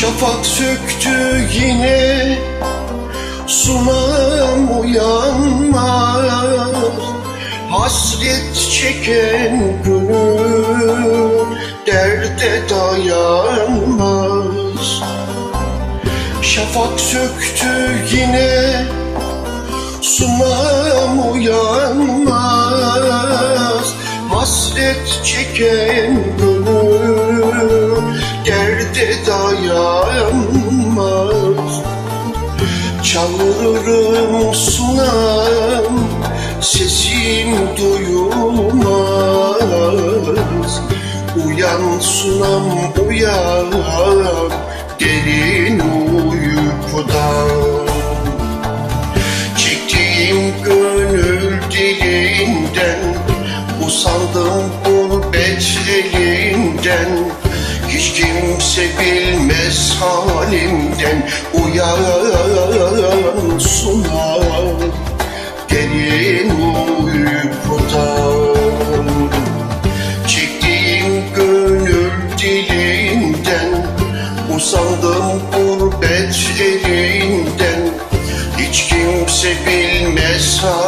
Şafak söktü yine Sunam uyanmaz. Hasret çeken gönül Derde dayanmaz. Şafak söktü yine Sunam uyanmaz. Hasret çeken gönül Derde dayanmaz. Çağırırım sunam Sesim duyulmaz. Uyan sunam uyan Derin uykudan Hiç kimse bilmez halimden Uyan sunar Derin uykudan Çektiğim gönül dilinden Usandım gurbet elinden. Hiç kimse bilmez halimden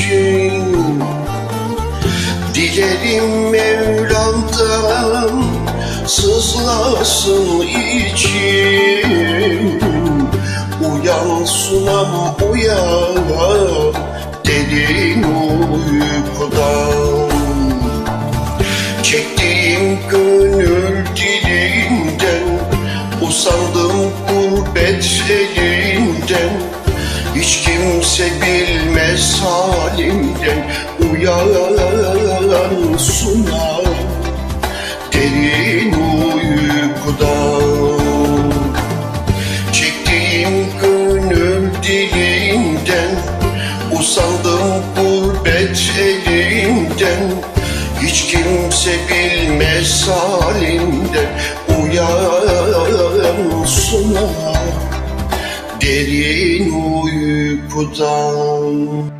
için. Dilerim Mevlam'dan sızlasın için Uyan sunam uyan derin uykudan. Çektiğim gönül dilinden Usandım gurbet elinden Hiç kimse bilmez halimden Uyan sunar Derin uykudan Çektiğim gönül dilinden Usandım gurbet elinden. Hiç kimse bilmez halimden Uyan sunar Derin uykudan